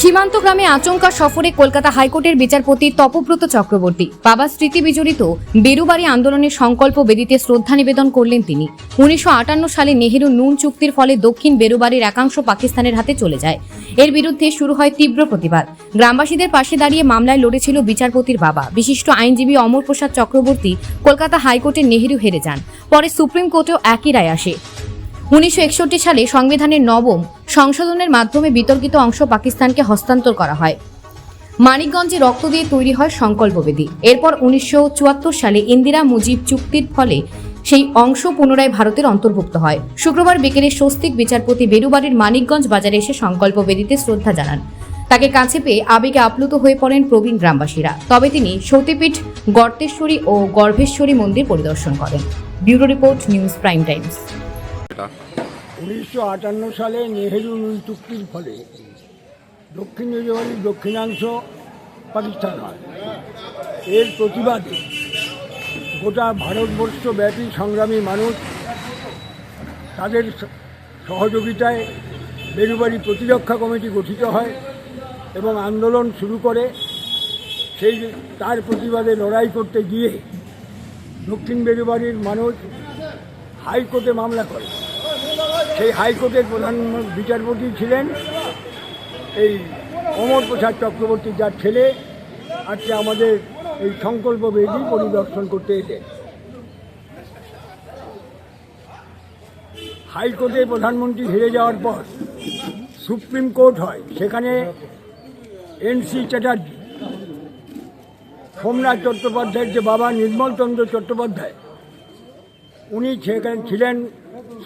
সীমান্ত গ্রামে আচমকা সফরে কলকাতা হাইকোর্টের বিচারপতি তপব্রত চক্রবর্তী। বাবা স্মৃতি বিজড়িত বেরুবাড়ি আন্দোলনের সংকল্প বেদিতে শ্রদ্ধা নিবেদন করলেন তিনি। উনিশশো আটান্ন সালে নেহেরু নুন চুক্তির ফলে দক্ষিণ বেরুবাড়ির একাংশ পাকিস্তানের হাতে চলে যায়। এর বিরুদ্ধে শুরু হয় তীব্র প্রতিবাদ। গ্রামবাসীদের পাশে দাঁড়িয়ে মামলায় লড়েছিল বিচারপতির বাবা। বিশিষ্ট আইনজীবী অমর প্রসাদ চক্রবর্তী কলকাতা হাইকোর্টে নেহেরু হেরে যান। পরে সুপ্রিম কোর্টেও একই রায় আসে। উনিশশো একষট্টি সালে সংবিধানের নবম সংশোধনের মাধ্যমে বিতর্কিত অংশ পাকিস্তানকে হস্তান্তর করা হয়। মানিকগঞ্জে রক্ত দিয়ে তৈরি হয় সংকল্পবেদী। এরপর উনিশশো চুয়াত্তর সালে ইন্দিরা মুজিব চুক্তির ফলে সেই অংশ পুনরায় ভারতের অন্তর্ভুক্ত হয়। শুক্রবার বিকেলে স্বস্তিক বিচারপতি বেরুবাড়ির মানিকগঞ্জ বাজারে এসে সংকল্পবেদীতে শ্রদ্ধা জানান। তাকে কাছে পেয়ে আবেগে আপ্লুত হয়ে পড়েন প্রবীণ গ্রামবাসীরা। তবে তিনি সতীপীঠ, গর্তেশ্বরী ও গর্ভেশ্বরী মন্দির পরিদর্শন করেন। Bureau report, news prime times. উনিশশো আটান্ন সালে নেহেরু নুন চুক্তির ফলে দক্ষিণ বেরোয়ারির দক্ষিণাংশ পাকিস্তান হয়। এর প্রতিবাদে গোটা ভারতবর্ষ ব্যাপী সংগ্রামী মানুষ তাদের সহযোগিতায় বেরুবাড়ি প্রতিরক্ষা কমিটি গঠিত হয় এবং আন্দোলন শুরু করে সেই তার প্রতিবাদে লড়াই করতে গিয়ে দক্ষিণ বেরুবাড়ির মানুষ হাইকোর্টে মামলা করে। সেই হাইকোর্টের প্রধান বিচারপতি ছিলেন এই অমর প্রসাদ চক্রবর্তী, যার ছেলে আজকে আমাদের এই সংকল্প বেদি পরিদর্শন করতে এলেন হাইকোর্টে প্রধানমন্ত্রী হেরে যাওয়ার পর সুপ্রিম কোর্ট হয়, সেখানে এনসি চ্যাটার্জি, সোমনাথ চট্টোপাধ্যায়ের যে বাবা নির্মলচন্দ্র চট্টোপাধ্যায়, উনি সেখানে ছিলেন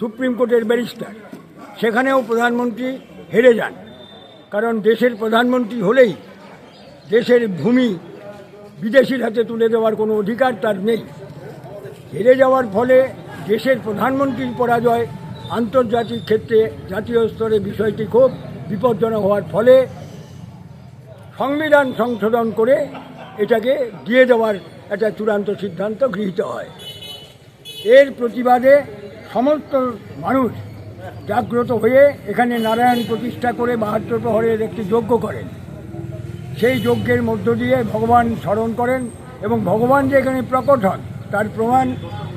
সুপ্রিম কোর্টের ব্যারিস্টার, সেখানেও প্রধানমন্ত্রী হেরে যান। কারণ দেশের প্রধানমন্ত্রী হলেই দেশের ভূমি বিদেশির হাতে তুলে দেওয়ার কোনো অধিকার তার নেই। হেরে যাওয়ার ফলে দেশের প্রধানমন্ত্রীর পরাজয় আন্তর্জাতিক ক্ষেত্রে জাতীয় স্তরে বিষয়টি খুব বিপজ্জনক হওয়ার ফলে সংবিধান সংশোধন করে এটাকে দিয়ে দেওয়ার একটা চূড়ান্ত সিদ্ধান্ত গৃহীত হয়। এর প্রতিবাদে সমস্ত মানুষ জাগ্রত হয়ে এখানে নারায়ণ প্রতিষ্ঠা করে বাহাত্তর প্রহরের একটি যজ্ঞ করেন। সেই যজ্ঞের মধ্য দিয়ে ভগবান স্মরণ করেন এবং ভগবান যে এখানে প্রকট হন, তার প্রমাণ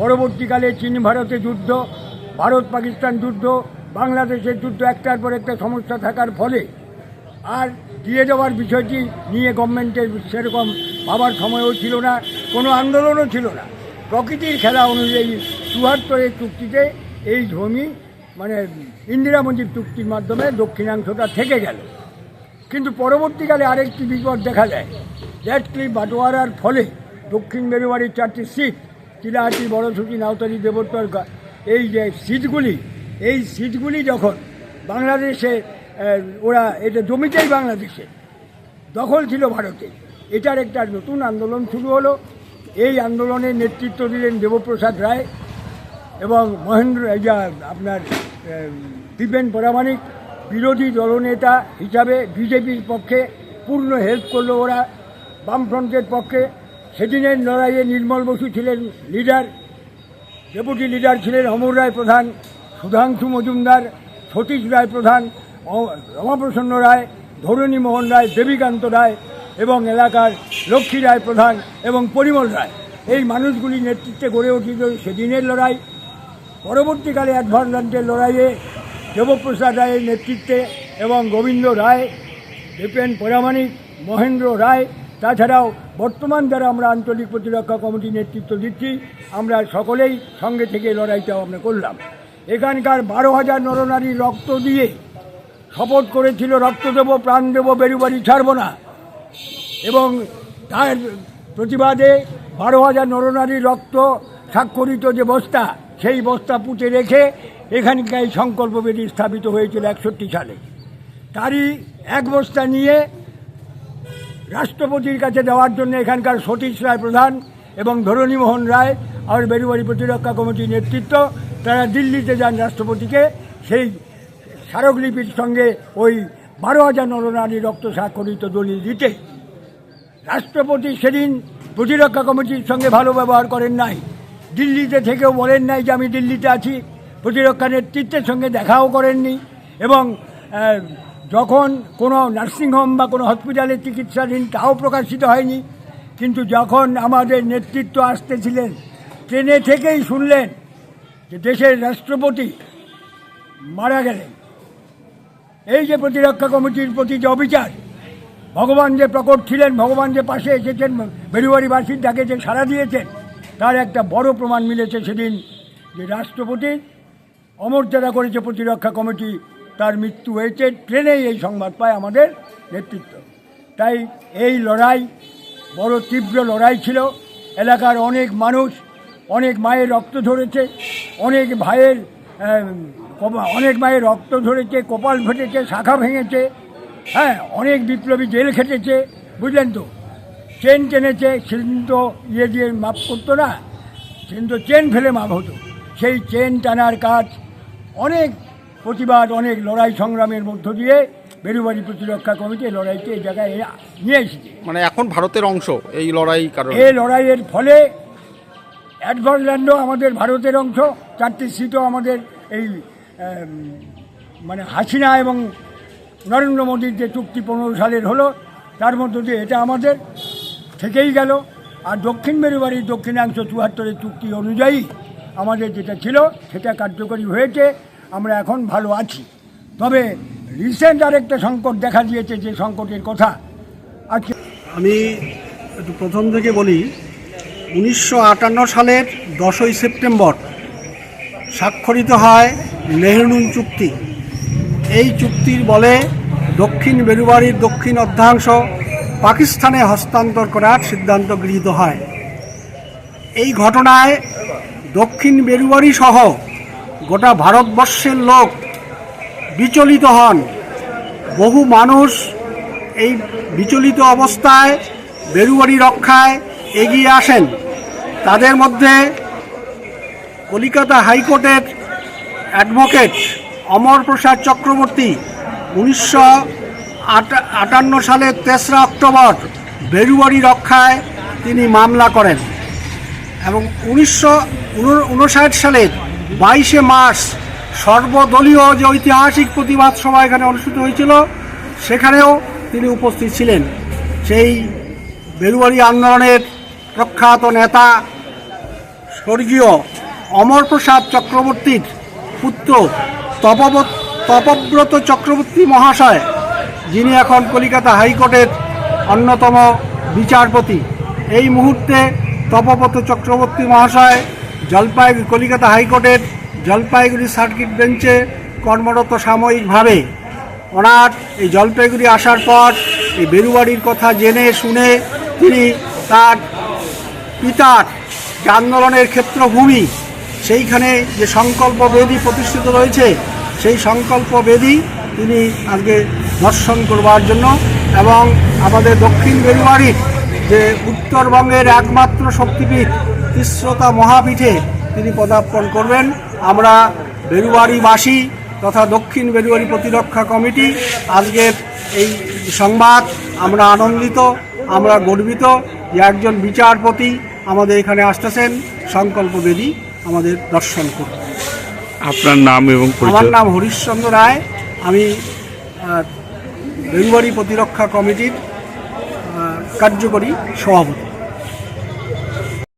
পরবর্তীকালে চীন ভারতে যুদ্ধ, ভারত পাকিস্তান যুদ্ধ, বাংলাদেশের যুদ্ধ, একটার পর একটা সমস্যা থাকার ফলে আর দিয়ে দেওয়ার বিষয়টি নিয়ে গভর্নমেন্টের সেরকম ভাবার সময়ও ছিল না, কোনো আন্দোলনও ছিল না। প্রকৃতির খেলা অনুযায়ী চুয়াত্তরের চুক্তিতে এই জমি মানে ইন্দিরা মুজিব চুক্তির মাধ্যমে দক্ষিণাংশটা থেকে গেল। কিন্তু পরবর্তীকালে আরেকটি বিপদ দেখা যায় ল্যাট ক্লিপ বাটোয়ারার ফলে দক্ষিণ বেরুবাড়ির চারটি সিট চিলাহাটি বড়সুচি নাওতারি দেবোত্তর এই যে সিটগুলি, এই সিটগুলি যখন বাংলাদেশে ওরা এটা জমিতেই বাংলাদেশে দখল ছিল ভারতে, এটার একটা নতুন আন্দোলন শুরু হলো। এই আন্দোলনের নেতৃত্ব দিলেন দেবপ্রসাদ রায়। এবং মহেন্দ্র এই যা আপনার দীপেন পরামানিক বিরোধী দলনেতা হিসাবে বিজেপির পক্ষে পূর্ণ হেল্প করল ওরা, বামফ্রন্টের পক্ষে। সেদিনের লড়াইয়ে নির্মল বসু ছিলেন লিডার ডেপুটি লিডার ছিলেন অমর রায় প্রধান, সুধাংশু মজুমদার, সতীশ রায় প্রধান রমাপ্রসন্ন রায়, ধরণী মোহন রায়, দেবীকান্ত রায় এবং এলাকার লক্ষ্মী রায় প্রধান এবং পরিমল রায়। এই মানুষগুলি নেতৃত্বে গড়ে উঠেছিল সেদিনের লড়াই। পরবর্তীকালে অ্যাডভান্সের লড়াইয়ে দেবপ্রসাদ রায়ের নেতৃত্বে এবং গোবিন্দ রায় দীপেন পরামানিক মহেন্দ্র রায়, তাছাড়াও বর্তমান যারা আমরা আঞ্চলিক প্রতিরক্ষা কমিটি নেতৃত্ব দিচ্ছি, আমরা সকলেই সঙ্গে থেকে লড়াইটাও আমরা করলাম। এখানকার বারো হাজার নরনারী রক্ত দিয়ে শপথ করেছিল, রক্ত দেব, প্রাণ দেব, বেরুবাড়ি ছাড়ব না। এবং তার প্রতিবাদে বারো হাজার নরনারীর রক্ত স্বাক্ষরিত যে বস্তা সেই বস্তা পুঁতে রেখে এখানকার এই সংকল্প বেদি স্থাপিত হয়েছিল একষট্টি সালে। তারই এক বস্তা নিয়ে রাষ্ট্রপতির কাছে দেওয়ার জন্য এখানকার সতীশ রায় প্রধান এবং ধরণীমোহন রায় আর বেরুবাড়ি প্রতিরক্ষা কমিটির নেতৃত্ব, তারা দিল্লিতে যান রাষ্ট্রপতিকে। সেই স্মারকলিপির সঙ্গে ওই বারো হাজার নরনারী রক্ত স্বাক্ষরিত দলিল দিতে রাষ্ট্রপতি সেদিন প্রতিরক্ষা কমিটির সঙ্গে ভালো ব্যবহার করেন নাই। দিল্লিতে থেকেও বলেন নাই যে আমি দিল্লিতে আছি। প্রতিরক্ষা নেতৃত্বের সঙ্গে দেখাও করেননি এবং যখন কোনো নার্সিংহোম বা কোনো হসপিটালে চিকিৎসাধীন তাও প্রকাশিত হয়নি, কিন্তু যখন আমাদের নেতৃত্ব আসতেছিলেন, ট্রেনে থেকেই শুনলেন যে দেশের রাষ্ট্রপতি মারা গেলেন। এই যে প্রতিরক্ষা কমিটির প্রতি যে অবিচার, ভগবান যে প্রকট ছিলেন, ভগবান যে পাশে এসেছেন বেরুবাড়িবাসীর ডাকে যে সাড়া দিয়েছেন তার একটা বড় প্রমাণ মিলেছে সেদিন, যে রাষ্ট্রপতি অমর্যাদা করেছে প্রতিরক্ষা কমিটি, তার মৃত্যু হয়েছে, ট্রেনেই এই সংবাদ পায় আমাদের নেতৃত্ব। তাই এই লড়াই বড় তীব্র লড়াই ছিল। এলাকার অনেক মানুষ, অনেক মায়ের রক্ত ধরেছে, অনেক ভাইয়ের অনেক মায়ের রক্ত ধরেছে, কপাল ফেটেছে, শাখা ভেঙেছে হ্যাঁ অনেক বিপ্লবী জেল খেটেছে, বুঝলেন তো? চেন টেনেছে সেদিন তো ইয়ে দিয়ে মাপ করতো না সেদিন তো চেন ফেলে মাপ হতো। সেই চেন টানার কাজ অনেক প্রতিবাদ অনেক লড়াই সংগ্রামের মধ্য দিয়ে বেরুবাড়ি প্রতিরক্ষা কমিটি লড়াইকে এই জায়গায় নিয়ে এসেছে। মানে এখন ভারতের অংশ এই লড়াই কারণ? এই লড়াইয়ের ফলে অ্যাডভার্সল্যান্ডও আমাদের ভারতের অংশ চারটি সিটও আমাদের এই মানে হাসিনা এবং নরেন্দ্র মোদীর যে চুক্তি পনেরো সালের হলো তার মধ্য দিয়ে এটা আমাদের। থেকেই গেল। আর দক্ষিণ মেরুবাড়ির দক্ষিণাংশ চুয়াত্তরের চুক্তি অনুযায়ী আমাদের যেটা ছিল, সেটা কার্যকরী হয়েছে। আমরা এখন ভালো আছি। তবে রিসেন্ট আরেকটা সংকট দেখা দিয়েছে, যে সংকটের কথা। আজকে আমি একটু প্রথম থেকে বলি, উনিশশো আটান্ন সালের দশই সেপ্টেম্বর স্বাক্ষরিত হয় নেহরুন চুক্তি। এই চুক্তির বলে দক্ষিণ বেরুবাড়ির দক্ষিণ অর্ধাংশ পাকিস্তানে হস্তান্তর করার সিদ্ধান্ত গৃহীত হয়। এই ঘটনায় দক্ষিণ বেরুবাড়ি সহ গোটা ভারতবর্ষের লোক বিচলিত হন। বহু মানুষ এই বিচলিত অবস্থায় বেরুয়ারি রক্ষায় এগিয়ে আসেন। তাদের মধ্যে কলিকাতা হাইকোর্টের অ্যাডভোকেট অমর প্রসাদ চক্রবর্তী উনিশশো আটান্ন সালের তেসরা অক্টোবর বেরুয়ারি রক্ষায় তিনি মামলা করেন এবং উনিশশো উনষাট সালের বাইশে মার্চ সর্বদলীয় যে ঐতিহাসিক প্রতিবাদ সভা এখানে অনুষ্ঠিত হয়েছিল, সেখানেও তিনি উপস্থিত ছিলেন। সেই বেরুয়ারি আন্দোলনের প্রখ্যাত নেতা স্বর্গীয় অমরপ্রসাদ চক্রবর্তীর পুত্র তপব্রত তপব্রত চক্রবর্তী মহাশয় যিনি এখন কলিকাতা হাইকোর্টের অন্যতম বিচারপতি। এই মুহূর্তে তপব্রত চক্রবর্তী মহাশয় জলপাইগুড়ি, কলিকাতা হাইকোর্টের জলপাইগুড়ি সার্কিট বেঞ্চে কর্মরত সাময়িকভাবে। ওনার এই জলপাইগুড়ি আসার পর এই বেরুবাড়ির কথা জেনে শুনে তিনি তার পিতার যে আন্দোলনের ক্ষেত্রভূমি, সেইখানে যে সংকল্প বেদি প্রতিষ্ঠিত রয়েছে, সেই সংকল্প বেদি তিনি আজকে দর্শন করবার জন্য এবং আমাদের দক্ষিণ বেরুবাড়ির যে উত্তরবঙ্গের একমাত্র শক্তিপীঠ তিস্রতা মহাপীঠে তিনি পদার্পণ করবেন। আমরা বেলুয়ারিবাসী তথা দক্ষিণ বেলুয়ারি প্রতিরক্ষা কমিটি আজকের এই সংবাদ আমরা আনন্দিত আমরা গর্বিত যে একজন বিচারপতি আমাদের এখানে আসতেছেন সংকল্প বেদী আমাদের দর্শন করতে। আপনার নাম এবং আমার নাম হরিশ্চন্দ্র রায় আমি বেঙ্গলি প্রতিরক্ষা কমিটির কার্যকরী সভাপতি।